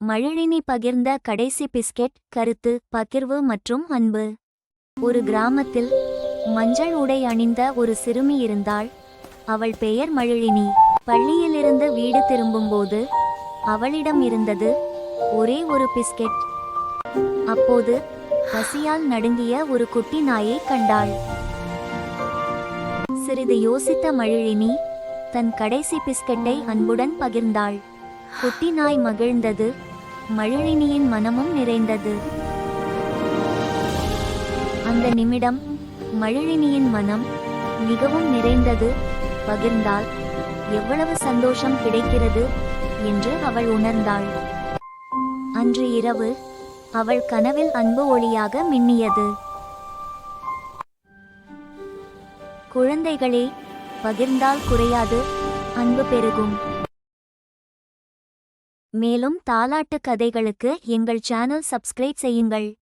மழழினி பகிர்ந்த கடைசி பிஸ்கெட் கருத்து பகிர்வு மற்றும் அன்பு. ஒரு கிராமத்தில் மஞ்சள் உடை அணிந்த ஒரு சிறுமி இருந்தாள். அவள் பெயர் மழழினி பள்ளியிலிருந்து வீடு திரும்பும்போது அவளிடம் இருந்தது ஒரே ஒரு பிஸ்கெட். அப்போது பசியால் நடுங்கிய ஒரு குட்டி நாயை கண்டாள். சிறிது யோசித்த மழழினி தன் கடைசி பிஸ்கெட்டை அன்புடன் பகிர்ந்தாள். குட்டி நாய் மகிழ்ந்தது மழழினியின் மனமும் நிறைந்தது. அந்த நிமிடம் மழழினியின் மனம் மிகவும் நிறைந்தது. பகிர்ந்தால் எவ்வளவு சந்தோஷம் கிடைக்கிறது என்று அவள் உணர்ந்தாள். அன்று இரவு அவள் கனவில் அன்பு ஒளியாக மின்னியது. குழந்தைகளே பகிர்ந்தால் குறையாது அன்பு பெருகும். மேலும் தாலாட்டு கதைகளுக்கு எங்கள் சேனல் சப்ஸ்கிரைப் செய்யுங்கள்.